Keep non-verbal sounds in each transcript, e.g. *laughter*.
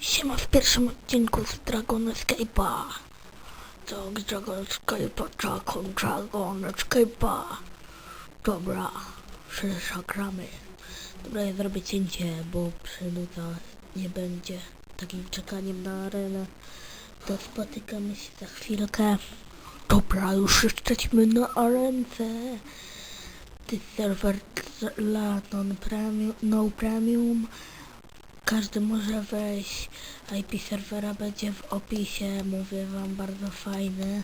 Siema w pierwszym odcinku z Dragon Escape'a. Z Dragon Escape'a, Dragon, Dragon Escape'a. Dobra, przecież gramy. Dobra, ja zrobię cięcie, bo przynuda nie będzie takim czekaniem na arenę. To spotykamy się za chwilkę. Dobra, już jesteśmy na arence. Ty serwer dla non-premium, no premium. Każdy może wejść. IP serwera będzie w opisie. Mówię wam bardzo fajny.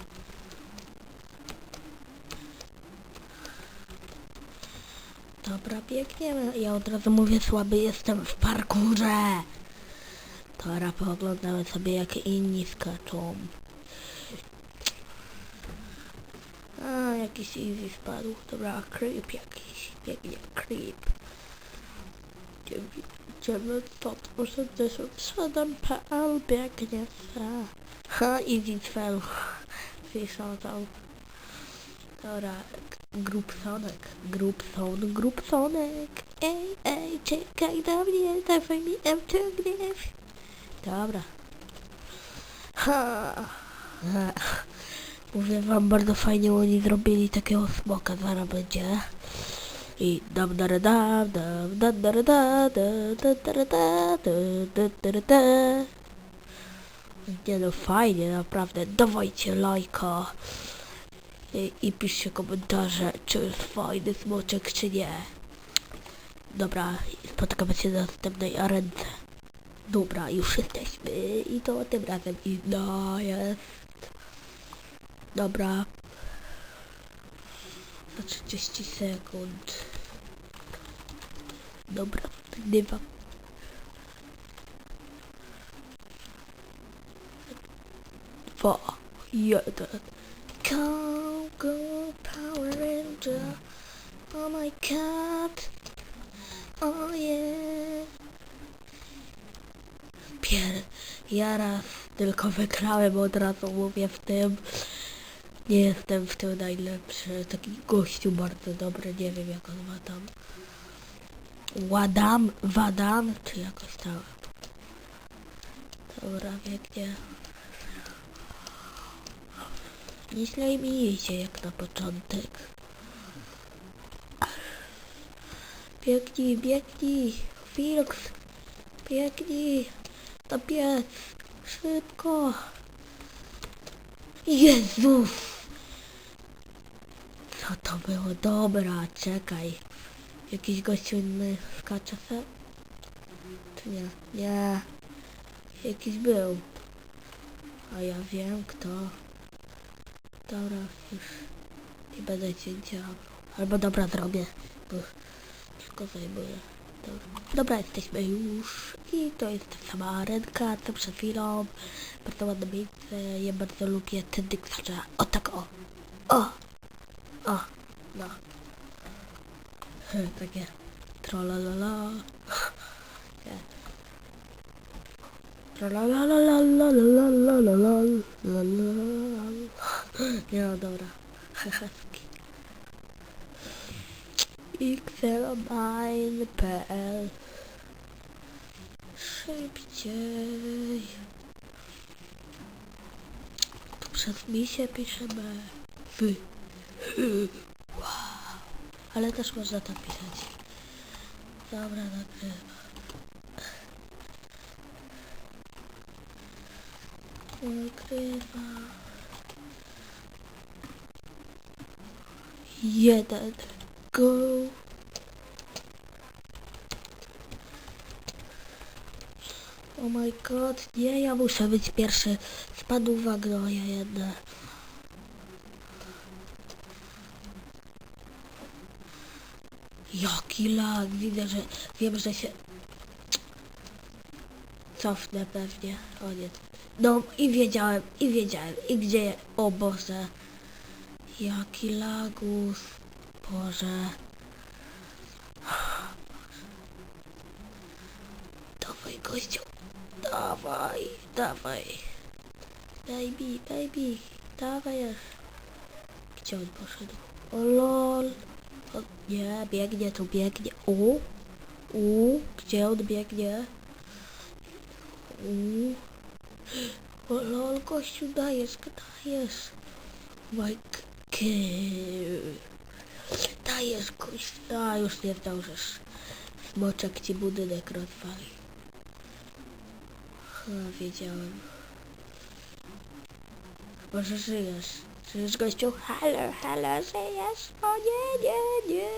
Dobra, biegniemy. Ja od razu mówię słaby jestem w parkurze. Dobra, pooglądamy sobie jak inni skaczą. A, jakiś easy spadł. Dobra, creep jakiś. Biegnie creep idziemy pod urzędniczym przodem PL biegnie za H i Witwel piszą tam Dobra, grupsonek, grupson, grupsonek Ej, ej, czekaj na mnie, dawaj mi wciągniesz Dobra. Ha, ha. Mówię wam, bardzo fajnie oni zrobili takiego smoka, zaraz będzie. I dam da dam dam da da da da da da da da da da da da Nie no fajnie naprawdę, dawajcie lajka. I, i piszcie komentarze, czy jest fajny smoczek, czy nie. Dobra, spotykamy się na następnej arence. Dobra, już jesteśmy i to tym razem inna jest. Dobra. Za 30 sekund. Dobra, nagrywa. Dwa, jeden. Go, go, Power Ranger. Oh my god. Oh yeah. Pier... Ja raz tylko wygrałem od razu mówię w tym. Nie jestem w tym najlepszy. Taki gościu bardzo dobry, nie wiem jak on ma tam. Ładam, wadam, czy jakoś tam. Dobra, biegnie. Nieźle mi idzie jak na początek. Biegnij, biegnij, Wilks, biegnij, to pies, szybko. Jezus! Co to było? Dobra, czekaj. Jakiś gościu inny skacze se? Czy nie? Nie. Jakiś był. A ja wiem kto. Dobra, już nie będę cię działał. Albo dobra zrobię, bo tylko zajmuję. Dobra. Dobra, jesteśmy już. I to jest ta sama ręka, co przed chwilą. Bardzo ładne miejsce. Ja bardzo lubię ten dyktacze. O tak o. O. O. No. *laughs* Takie trolalala. Nie no dobra. *laughs* Hehewki. xelomine.pl Szybciej. Tu przez mi się piszemy. Wy. *laughs* Ale też można tam pisać. Dobra, nagrywam. Nagrywam. Jeden. Go. Oh my god, nie, ja muszę być pierwszy. Spadł wagno, ja jedna. Jaki lag, widzę, że wiem, że się cofnę pewnie. O nie. No i wiedziałem, i wiedziałem, i gdzie, o Boże. Jaki lagus, Boże. Dawaj gościu, dawaj, dawaj. Baby, baby, dawaj. Gdzie on poszedł? O lol. Nie, biegnie tu, biegnie. U, u, gdzie on biegnie? Uuu. *gasps* O lol, gościu, dajesz, dajesz. Mike, Dajesz, gościu. A, już nie zdążysz. Smoczek ci budynek rozwali. A, wiedziałem. Może żyjesz. Żyjesz, gościu? Halo, halo, żyjesz? O nie, nie, nie.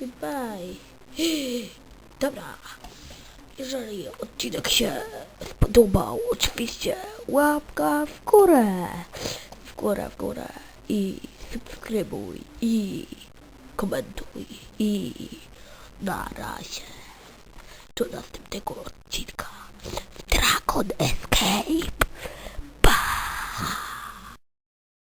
Goodbye. *gasps* Dobra. Jeżeli odcinek się spodobał, oczywiście łapka w górę. W górę, w górę. I subskrybuj. I komentuj. I na razie. Do następnego odcinka. Dragon Escape.